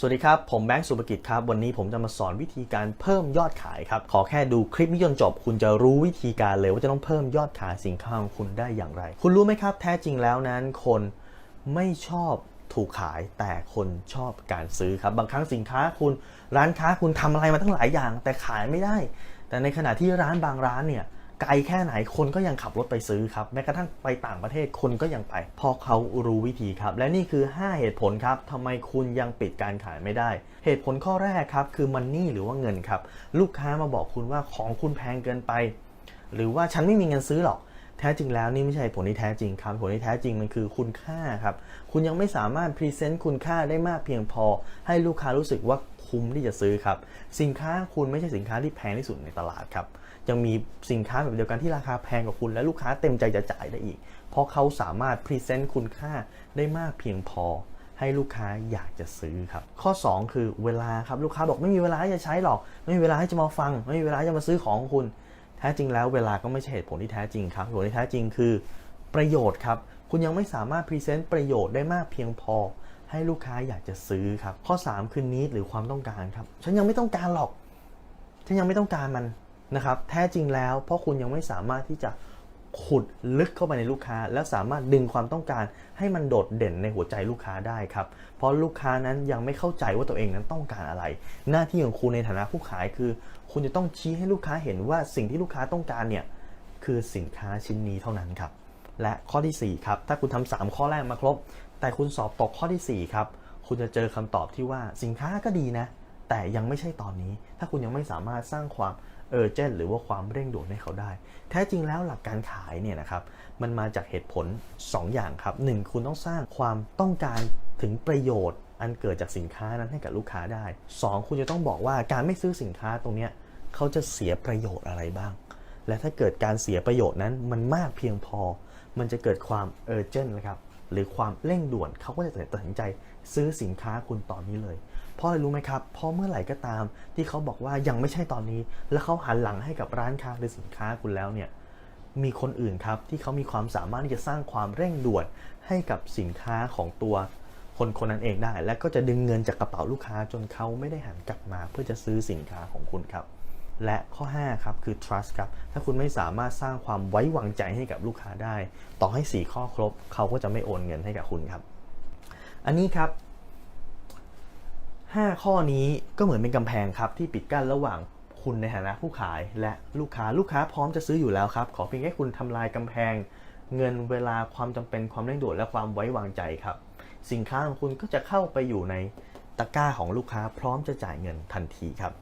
สวัสดีครับ ผมแบงค์สุภกิจครับ วันนี้ผมจะมาสอนวิธีการเพิ่มยอดขายครับ ขอแค่ดูคลิปนี้จนจบ คุณจะรู้วิธีการเลยว่าจะต้องเพิ่มยอดขายสินค้าของคุณได้อย่างไร คุณรู้ไหมครับ แท้จริงแล้วนั้น คนไม่ชอบถูกขายแต่คนชอบการซื้อครับ บางครั้งสินค้าคุณร้านค้าคุณทำอะไรมาตั้งหลายอย่าง แต่ขายไม่ได้ แต่ในขณะที่ร้านบางร้านเนี่ย ไกลแค่ไหนคนก็ยังขับรถไปซื้อครับแม้กระทั่งไปต่างประเทศคนก็ยังไป เพราะเขารู้วิธีครับ และนี่คือ 5 เหตุผลครับทำไมคุณยังปิดการขายไม่ได้ เหตุผลข้อแรกครับคือมันนี่หรือว่าเงินครับ ลูกค้ามาบอกคุณว่าของคุณแพงเกินไป หรือว่าฉันไม่มีเงินซื้อหรอกแท้จริงแล้วนี่ไม่ใช่ผลที่แท้จริงครับผลที่แท้จริงมันคือคุณค่าครับ คุณยังไม่สามารถพรีเซนต์คุณค่าได้มากเพียงพอ ให้ลูกค้ารู้สึกว่า คุ้มที่จะซื้อครับ สินค้าคุณไม่ใช่สินค้าที่แพงที่สุดในตลาดครับ ยังมีสินค้าแบบเดียวกันที่ราคาแพงกว่าคุณ และลูกค้าเต็มใจจะจ่ายได้อีก เพราะเขาสามารถพรีเซนต์คุณค่าได้มากเพียงพอให้ลูกค้าอยากจะซื้อครับ ข้อ 2 คือเวลาครับลูกค้าบอกไม่มีเวลาจะใช้หรอก ไม่มีเวลาให้จะมาฟัง ไม่มีเวลาจะมาซื้อของของคุณ แท้จริงแล้วเวลาก็ไม่ใช่เหตุผลที่แท้จริงครับเหตุผลที่แท้จริงคือ ประโยชน์ครับ คุณยังไม่สามารถพรีเซนต์ประโยชน์ได้มากเพียงพอ ให้ลูกค้าอยากจะซื้อครับ ข้อ 3 คือนิดหรือความต้องการครับ ฉันยังไม่ต้องการหรอก ฉันยังไม่ต้องการมันนะครับ แท้จริงแล้ว เพราะคุณยังไม่สามารถที่จะขุดลึกเข้าไปในลูกค้า และสามารถดึงความต้องการให้มันโดดเด่นในหัวใจลูกค้าได้ครับ เพราะลูกค้านั้นยังไม่เข้าใจว่าตัวเองนั้นต้องการอะไร หน้าที่ของคุณในฐานะผู้ขายคือ คุณจะต้องชี้ให้ลูกค้าเห็นว่าสิ่งที่ลูกค้าต้องการเนี่ยคือสินค้าชิ้นนี้เท่านั้นครับและข้อทีสี่4 ครับ ถ้าคุณทำสามข้อแรกมาครบ แต่คุณสอบตกข้อทีสี่4 ครับ คุณจะเจอคำตอบที่ว่าสินค้าก็ดีนะ แต่ยังไม่ใช่ตอนนี้ ถ้าคุณยังไม่สามารถสร้างความเออเจนหรือว่าความเร่งด่วนให้เขาได้ แท้จริงแล้วหลักการขายเนี่ยนะครับ มันมาจากเหตุผล 2 อย่างครับ 1 คุณต้องสร้างความต้องการถึงประโยชน์ อันเกิดจากสินค้านั้นให้กับลูกค้าได้ 2 คุณจะต้องบอกว่าการไม่ซื้อสินค้าตรงเนี้ยเขาจะเสียประโยชน์อะไรบ้าง และถ้าเกิดการเสียประโยชน์นั้นมันมากเพียงพอ มันจะเกิดความเออเจนนะครับ หรือความเร่งด่วนเขาก็จะตัดสินใจซื้อสินค้าคุณตอนนี้เลย เพราะอะไรรู้ไหมครับ เพราะเมื่อไหร่ก็ตามที่เขาบอกว่ายังไม่ใช่ตอนนี้ แล้วเขาหันหลังให้กับร้านค้าหรือสินค้าคุณแล้วเนี่ยมีคนอื่นครับที่เขามีความสามารถที่จะสร้างความเร่งด่วนให้กับสินค้าของตัวคนคนนั้นเองได้ และก็จะดึงเงินจากกระเป๋าลูกค้าจนเขาไม่ได้หันกลับมาเพื่อจะซื้อสินค้าของคุณครับ และข้อ 5 ครับ คือ trust ครับ ถ้าคุณไม่สามารถสร้างความไว้วางใจให้กับลูกค้าได้ ต่อให้ 4 ข้อครบ เขาก็จะไม่โอนเงินให้กับคุณครับ อันนี้ครับ 5 ข้อนี้ก็เหมือนเป็นกำแพงครับที่ปิดกั้นระหว่างคุณในฐานะผู้ขายและลูกค้าลูกค้าพร้อมจะซื้ออยู่แล้วครับ ขอเพียงแค่คุณทำลายกำแพง เงินเวลาความจำเป็นความเร่งด่วนและความไว้วางใจครับ สินค้าของคุณก็จะเข้าไปอยู่ในตะกร้าของลูกค้าพร้อมจะจ่ายเงินทันทีครับ